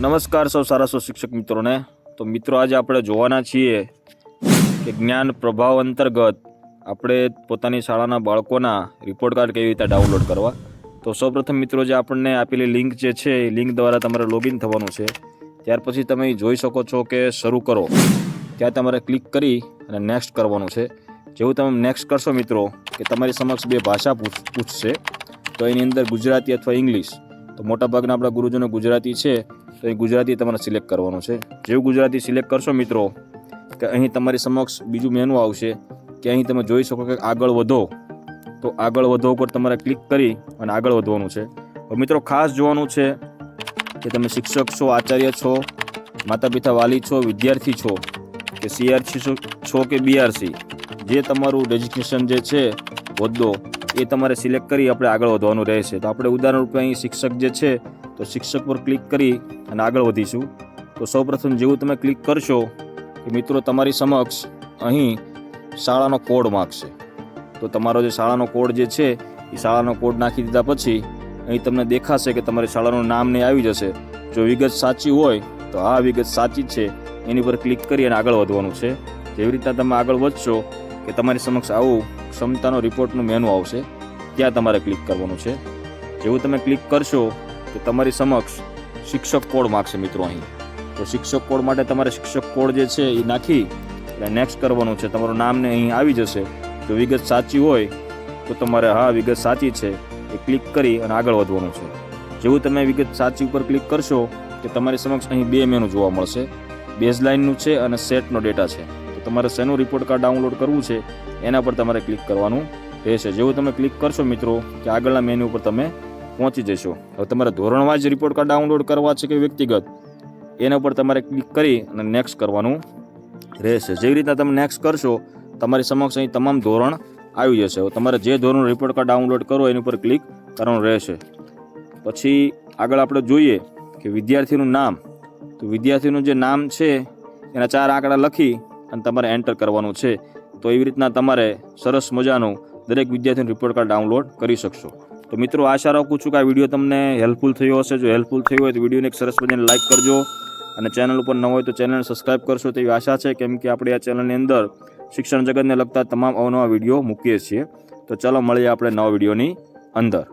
નમસ્કાર સૌ સારા સૌ શિક્ષક મિત્રોને. તો મિત્રો, આજે આપણે જોવાના છીએ કે જ્ઞાન પ્રભાવ અંતર્ગત આપણે પોતાની શાળાના બાળકોના રિપોર્ટ કાર્ડ કેવી રીતે ડાઉનલોડ કરવા. તો સૌપ્રથમ મિત્રો, જે આપણને આપેલી લિંક જે છે, એ લિંક દ્વારા તમારે લોગિન થવાનું છે. ત્યાર પછી તમે જોઈ શકો છો કે શરૂ કરો. ત્યાં તમારે ક્લિક કરી અને નેક્સ્ટ કરવાનું છે. જેવું તમે નેક્સ્ટ કરશો મિત્રો, કે તમારી સમક્ષ બે ભાષા પૂછ, પૂછશે. તો એની અંદર ગુજરાતી અથવા ઇંગ્લિશ. તો મોટાભાગના આપણા ગુરુજનો ગુજરાતી છે. તો એ ગુજરાતી તમારે સિલેક્ટ કરવાનું છે. જેવું ગુજરાતી સિલેક્ટ કરશો મિત્રો, કે અહીં તમારી સમક્ષ બીજું મેનુ આવશે, કે અહીં તમે જોઈ શકો કે આગળ વધો, તો આગળ વધો ઉપર તમારે ક્લિક કરી અને આગળ વધવાનું છે. મિત્રો ખાસ જોવાનું છે કે તમે શિક્ષક છો, આચાર્ય છો માતા પિતા વાલી છો, વિદ્યાર્થી છો, કે સીઆરસી છો કે બીઆરસી જે તમારું રજિસ્ટ્રેશન જે છે, હોદ્દો એ તમારે સિલેક્ટ કરી આપણે આગળ વધવાનું રહેશે. તો આપણે ઉદાહરણ રૂપે અહીં શિક્ષક જે છે, તો શિક્ષક પર ક્લિક કરી અને આગળ વધીશું. તો સૌપ્રથમ જેવું તમે ક્લિક કરશો, કે મિત્રો તમારી સમક્ષ અહીં શાળાનો કોડ માગશે. તો તમારો જે શાળાનો કોડ જે છે, એ શાળાનો કોડ નાખી દીધા પછી અહીં તમને દેખાશે કે તમારી શાળાનું નામ ને આવી જશે. જો વિગત સાચી હોય, તો આ વિગત સાચી છે. એની પર ક્લિક કરી અને આગળ વધવાનું છે. જેવી રીતના તમે આગળ વધશો કે તમારી સમક્ષ આવું ક્ષમતાનો રિપોર્ટનું મેનુ આવશે, ત્યાં તમારે ક્લિક કરવાનું છે. જેવું તમે ક્લિક કરશો કે તમારી સમક્ષ શિક્ષક કોડ માગશે મિત્રો અહીં. તો શિક્ષક કોડ માટે તમારે શિક્ષક કોડ જે છે એ નાખી, એટલે નેક્સ્ટ કરવાનું છે. તમારું નામ ને અહીં આવી જશે. જો વિગત સાચી હોય, તો તમારે, હા, વિગત સાચી છે. એ ક્લિક કરી અને આગળ વધવાનું છે. જેવું તમે વિગત સાચી ઉપર ક્લિક કરશો કે તમારી સમક્ષ અહીં બે મેનુ જોવા મળશે. બેઝલાઇનનું છે અને સેટનો ડેટા છે. તો તમારે શેનું રિપોર્ટ કાર્ડ ડાઉનલોડ કરવું છે, એના પર તમારે ક્લિક કરવાનું રહેશે. જેવું તમે ક્લિક કરશો મિત્રો, કે આગળના મેન્યુ ઉપર તમે પહોંચી જશો. હવે તમારે ધોરણવાઇઝ રિપોર્ટ કાર્ડ ડાઉનલોડ કરવા છે કે વ્યક્તિગત, એના પર તમારે ક્લિક કરી અને નેક્સ્ટ કરવાનું રહેશે. જેવી રીતના તમે નેક્સ્ટ કરશો, તમારી સમક્ષ અહીં તમામ ધોરણ આવી જશે. હવે તમારે જે ધોરણ રિપોર્ટ કાર્ડ ડાઉનલોડ કરો, એની ઉપર ક્લિક કરવાનું રહેશે. પછી આગળ આપણે જોઈએ કે વિદ્યાર્થીનું નામ. તો વિદ્યાર્થીનું જે નામ છે, એના ચાર આંકડા લખી અને તમારે એન્ટર કરવાનું છે, તો એવી રીતના તમારે સરસ મજાનું દરેક વિદ્યાર્થીનું રિપોર્ટ કાર્ડ ડાઉનલોડ કરી શકશો. તો મિત્રો, આશા રાખું છું કે આ વીડિયો તમને હેલ્પફુલ થયો હશે. જો હેલ્પફુલ થયો હોય તો વિડીયોને એક સરસ મજાને લાઇક કરજો અને ચેનલ ઉપર ન હોય તો ચેનલને સબસ્ક્રાઇબ કરશો તેવી આશા છે, કેમ કે આપણે આ ચેનલની અંદર શિક્ષણ જગતને લગતા તમામ અવનવા વીડિયો મૂકીએ છીએ. તો ચાલો મળીએ આપણે નવા વિડીયોની અંદર.